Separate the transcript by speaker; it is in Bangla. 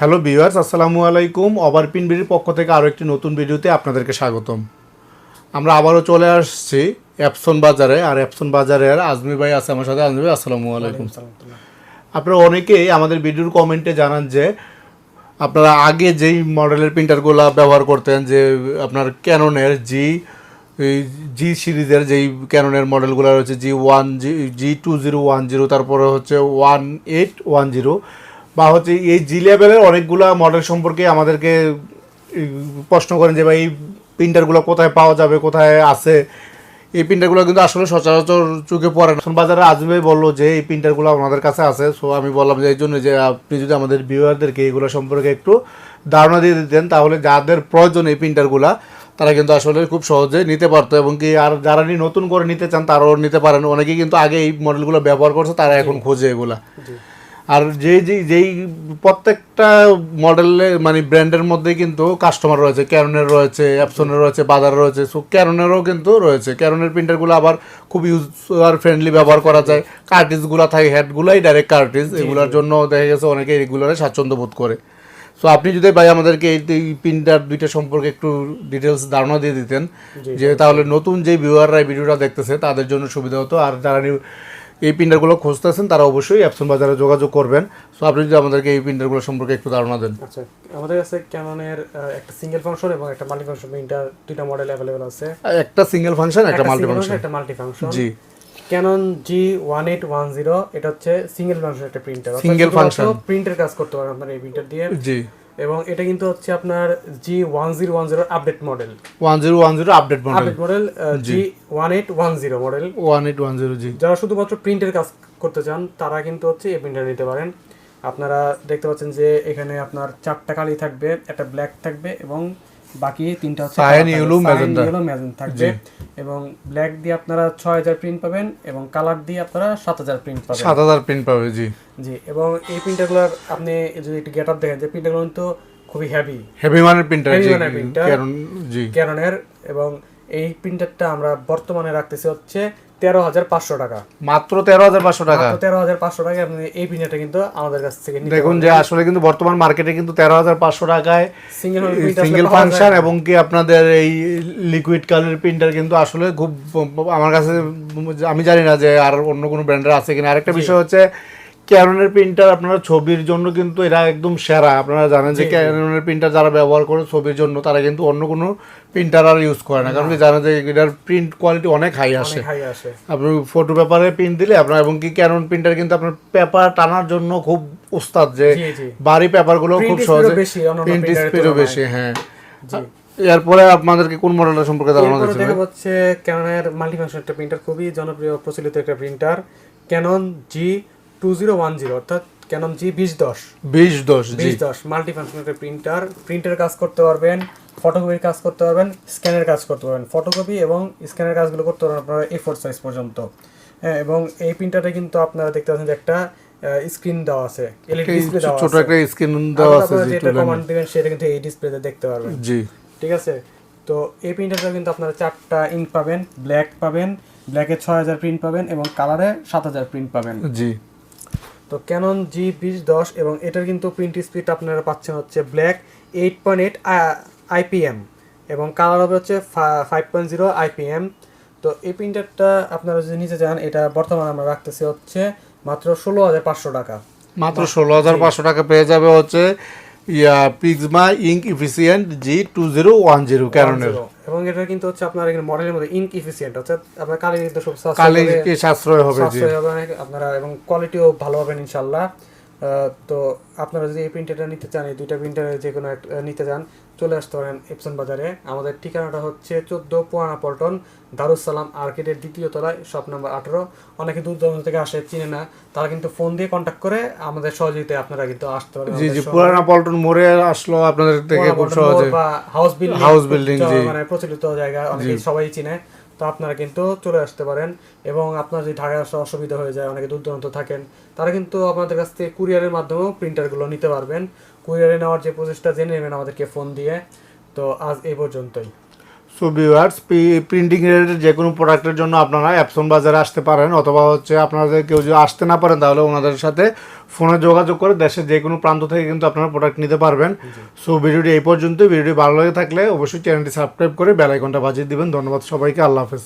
Speaker 1: হ্যালো ভিউয়ার্স আসসালামু আলাইকুম। ওভার পিন বিডির পক্ষ থেকে আরও একটি নতুন ভিডিওতে আপনাদেরকে স্বাগতম। আমরা আবারও চলে আসছি অ্যাপসন বাজারে আর অ্যাপসন বাজারের আজমি ভাই আছে আমার সাথে। আজমি ভাই আসসালামু আলাইকুম। আপনারা অনেকেই আমাদের ভিডিওর কমেন্টে জানান যে আপনারা আগে যেই মডেলের প্রিন্টারগুলো ব্যবহার করতেন যে আপনার ক্যাননের জি জি সিরিজের যেই ক্যাননের মডেলগুলো রয়েছে G one G G two zero one zero তারপরে হচ্ছে ওয়ান এইট ওয়ান জিরো বা হচ্ছে এই জি লেভেলের অনেকগুলা মডেল সম্পর্কে আমাদেরকে প্রশ্ন করেন যে ভাই এই প্রিন্টারগুলো কোথায় পাওয়া যাবে কোথায় আছে? এই প্রিন্টারগুলো কিন্তু আসলে সচরাচর চোখে পড়ে না। বাজারে আজবে বলল যে এই প্রিন্টারগুলো আমাদের কাছে আছে। সো আমি বললাম যে এই জন্য যে আপনি যদি আমাদের ভিউয়ারদেরকে এগুলো সম্পর্কে একটু ধারণা দিয়ে দিতেন তাহলে যাদের প্রয়োজন এই প্রিন্টারগুলা তারা কিন্তু আসলে খুব সহজে নিতে পারতো। এবং কি আর যারা নতুন করে নিতে চান তারাও নিতে পারেন। অনেকেই কিন্তু আগে এই মডেলগুলো ব্যবহার করছে তারা এখন খোঁজে এগুলা। আর যেই যেই যেই প্রত্যেকটা মডেলে মানে ব্র্যান্ডের মধ্যে কিন্তু কাস্টমার রয়েছে। ক্যারনের রয়েছে অ্যাপসনের রয়েছে বাজার রয়েছে। সো ক্যারনেরও কিন্তু রয়েছে। ক্যারনের প্রিন্টারগুলো আবার খুব ইউজার ফ্রেন্ডলি ব্যবহার করা যায়। কার্টিজগুলো থাকে হেডগুলাই ডাইরেক্ট কার্টিজ এগুলোর জন্য দেখা গেছে অনেকে রেগুলারে স্বাচ্ছন্দ্য বোধ করে। সো আপনি যদি ভাই আমাদেরকে এই প্রিন্টার দুইটা সম্পর্কে একটু ডিটেলস ধারণা দিয়ে দিতেন যে তাহলে নতুন যে ভিউয়াররা এই ভিডিওটা দেখতেছে তাদের জন্য সুবিধা হতো। আর যারা এই প্রিন্টারগুলো খুঁজতেছেন তারা অবশ্যই অ্যাপসন বাজারে যোগাযোগ করবেন। সো আপনি যদি আমাদেরকে এই প্রিন্টারগুলো সম্পর্কে একটু ধারণা দেন।
Speaker 2: আচ্ছা আমাদের কাছে ক্যাননের একটা সিঙ্গেল ফাংশন এবং একটা মাল্টি ফাংশন প্রিন্টার দুইটা মডেল অ্যাভেলেবল আছে।
Speaker 1: একটা সিঙ্গেল ফাংশন একটা মাল্টি ফাংশন
Speaker 2: একটা মাল্টি ফাংশন
Speaker 1: জি।
Speaker 2: Canon G one eight one zero এটা হচ্ছে সিঙ্গেল ফাংশন একটা প্রিন্টার
Speaker 1: সিঙ্গেল ফাংশন
Speaker 2: প্রিন্টের কাজ করতে পারেন আপনার এই প্রিন্টার দিয়ে।
Speaker 1: জি।
Speaker 2: এবং এটা কিন্তু হচ্ছে আপনার G one zero one zero update model
Speaker 1: one zero one zero update model
Speaker 2: update model জি। One eight one zero model
Speaker 1: one eight one zero জি।
Speaker 2: যারা শুধুমাত্র প্রিন্টের কাজ করতে চান তারা কিন্তু হচ্ছে এই প্রিন্টার নিতে পারেন। আপনারা দেখতে পাচ্ছেন যে এখানে আপনার চারটা কালি থাকবে একটা ব্ল্যাক থাকবে এবং বাকি তিনটা হচ্ছে
Speaker 1: yellow,
Speaker 2: Cyan,
Speaker 1: magenta।
Speaker 2: yellow, magenta থাকবে। এবং ব্ল্যাক দিয়ে আপনারা ছয় হাজার প্রিন্ট পাবেন এবং কালার দিয়ে আপনারা সাত হাজার প্রিন্ট পাবেন।
Speaker 1: সাত হাজার প্রিন্ট পাবে জি।
Speaker 2: জি এবং এই প্রিন্টারগুলোর আপনি যদি একটু গেট আপ দেখেন যে প্রিন্টারগুলো কিন্তু খুবই হেভি
Speaker 1: হেভি মানের প্রিন্টার জি। কারণ জি।
Speaker 2: ক্যাননের এবং এই প্রিন্টারটা আমরা বর্তমানে রাখতেছি হচ্ছে তেরো হাজার পাঁচশো টাকা।
Speaker 1: মাত্র তেরো হাজার পাঁচশো টাকা?
Speaker 2: তেরো হাজার পাঁচশো টাকা আপনি এই প্রিন্টারটা কিন্তু আমাদের কাছ থেকে
Speaker 1: দেখুন যে আসলে কিন্তু বর্তমান মার্কেটে কিন্তু তেরো হাজার পাঁচশো টাকায়
Speaker 2: সিঙ্গেল
Speaker 1: সিঙ্গেল ফাংশন এবং কি আপনাদের এই লিকুইড কালার প্রিন্টার কিন্তু আসলে খুব আমার কাছে আমি জানি না যে আর অন্য কোনো ব্র্যান্ডের আছে কিনা। আরেকটা বিষয় হচ্ছে ক্যারনের প্রিন্টার আপনারা ছবির জন্য কিন্তু এরা একদম সেরা। আপনারা জানেন যে ক্যারনের প্রিন্টার যারা ব্যবহার করে ছবির জন্য তারা কিন্তু অন্য কোনো প্রিন্টার আর ইউজ করে না। কারণ কি জানেন যে এটার প্রিন্ট কোয়ালিটি অনেক হাই আসে। আপনি ফটো পেপারে প্রিন্ট দিলে আপনার এবং কি ক্যারন প্রিন্টার কিন্তু আপনার পেপার টানার জন্য খুব উস্তাদ যে বাড়ি পেপারগুলো খুব সহজে
Speaker 2: বেশি,
Speaker 1: প্রিন্ট স্পিডও বেশি হ্যাঁ। এরপরে আপনাদেরকে কোন মডেলটা সম্পর্কে জানানো
Speaker 2: এরপরে
Speaker 1: দিচ্ছেন
Speaker 2: দেখা যাচ্ছে ক্যাননের মাল্টিফাংশন একটা প্রিন্টার খুবই জনপ্রিয় প্রচলিত একটা printer Canon G two zero one zero অর্থাৎ ক্যানন জি বিশ দশ।
Speaker 1: বিশ দশ
Speaker 2: বিশ দশ মাল্টিফাংশন একটা প্রিন্টার প্রিন্টের কাজ করতে পারবেন ফটোকপির কাজ করতে পারবেন স্ক্যানের কাজ করতে পারবেন। ফটোকপি এবং স্ক্যানের কাজগুলো করতে পারবেন আপনারা এ ফোর সাইজ পর্যন্ত। হ্যাঁ এবং এই প্রিন্টারে কিন্তু আপনারা দেখতে পাচ্ছেন যে একটা স্ক্রিন দেওয়া আছে এলইডি ডিসপ্লে দেওয়া
Speaker 1: ছোট একটা স্ক্রিন দেওয়া আছে
Speaker 2: যেটা কমান্ড দিবেন সেটা কিন্তু এই ডিসপ্লেতে দেখতে পারবেন।
Speaker 1: জি।
Speaker 2: ঠিক আছে? তো এই প্রিন্টারটা কিন্তু আপনারা চারটা ইঙ্ক পাবেন ব্ল্যাক পাবেন ব্ল্যাকে ছয় হাজার প্রিন্ট পাবেন এবং কালারে সাত হাজার প্রিন্ট পাবেন।
Speaker 1: জি।
Speaker 2: তো ক্যানন জি বিশ দশ এবং এটার কিন্তু প্রিন্ট স্পিড আপনারা পাচ্ছেন হচ্ছে black eight point eight IPM এবং কালার হবে হচ্ছে ফাইভ পয়েন্ট জিরো আইপিএম তো এই প্রিন্টারটা আপনারা যদি নিতে চান এটা বর্তমানে আমরা রাখতেছি হচ্ছে মাত্র ষোলো হাজার পাঁচশো টাকা।
Speaker 1: মাত্র ষোলো হাজার পাঁচশো টাকা পেয়ে যাবে হচ্ছে ইয়া পিগমা ink efficient G two zero one zero ক্যারনের
Speaker 2: এবং এটা কিন্তু হচ্ছে আপনার এখানে মডেলের মধ্যে ইনক ইফিসিয়েন্ট অর্থাৎ আপনার কালি কিন্তু সব সাশ্রয় হবে।
Speaker 1: কি সাশ্রয় হবে
Speaker 2: আপনারা এবং কোয়ালিটিও ভালো হবে ইনশাল্লাহ তো আপনারা যদি এই প্রিন্টারটা নিতে চান এই দুইটা প্রিন্টারে যে কোনো একটা নিতে চান চলে আসতে পারেন এপসন বাজারে। আমাদের ঠিকানাটা হচ্ছে চোদ্দ পুয়ানা পল্টন দারুসালাম আর্কেটের দ্বিতীয় তলায় শপ নাম্বার আঠারো। অনেকে দূর দূরান্ত থেকে আসে চিনে না। তারা কিন্তু ফোন দিয়ে কন্ট্যাক্ট করে আমাদের সহযোগিতায় আপনারা কিন্তু আসতে পারেন
Speaker 1: জি জি পুরানা পল্টন মোড়ে আসলো আপনাদের থেকে খুব সহজে।
Speaker 2: বা হাউস বিল্ডিং
Speaker 1: building, জি।
Speaker 2: মানে প্রচলিত জায়গা অনেকে সবাই চিনে। তো আপনারা কিন্তু চলে আসতে পারেন এবং আপনার যদি ঢাকায় আসা অসুবিধা হয়ে যায়, অনেকে দূর দূরান্ত থাকেন, তারা কিন্তু আপনাদের কাছ থেকে কুরিয়ারের মাধ্যমেও প্রিন্টারগুলো নিতে পারবেন। কুরিয়ারে নেওয়ার যে প্রচেষ্টা, জেনে নেবেন আমাদেরকে ফোন দিয়ে। তো আজ এই পর্যন্তই।
Speaker 1: সো ভিউয়ার্স প্রিন্টিং রিলেটেড যে কোনো প্রোডাক্টের জন্য আপনারা অ্যাপসন বাজারে আসতে পারেন অথবা হচ্ছে আপনাদের কেউ যদি আসতে না পারেন তাহলে ওনাদের সাথে ফোনে যোগাযোগ করে দেশের যে কোনো প্রান্ত থেকে কিন্তু আপনারা প্রোডাক্ট নিতে পারবেন। সো ভিডিওটি এই পর্যন্ত ভিডিওটি ভালো লেগে থাকলে অবশ্যই চ্যানেলটি সাবস্ক্রাইব করে বেল আইকনটা বাজিয়ে দিবেন। ধন্যবাদ সবাইকে। আল্লাহ হাফেজ।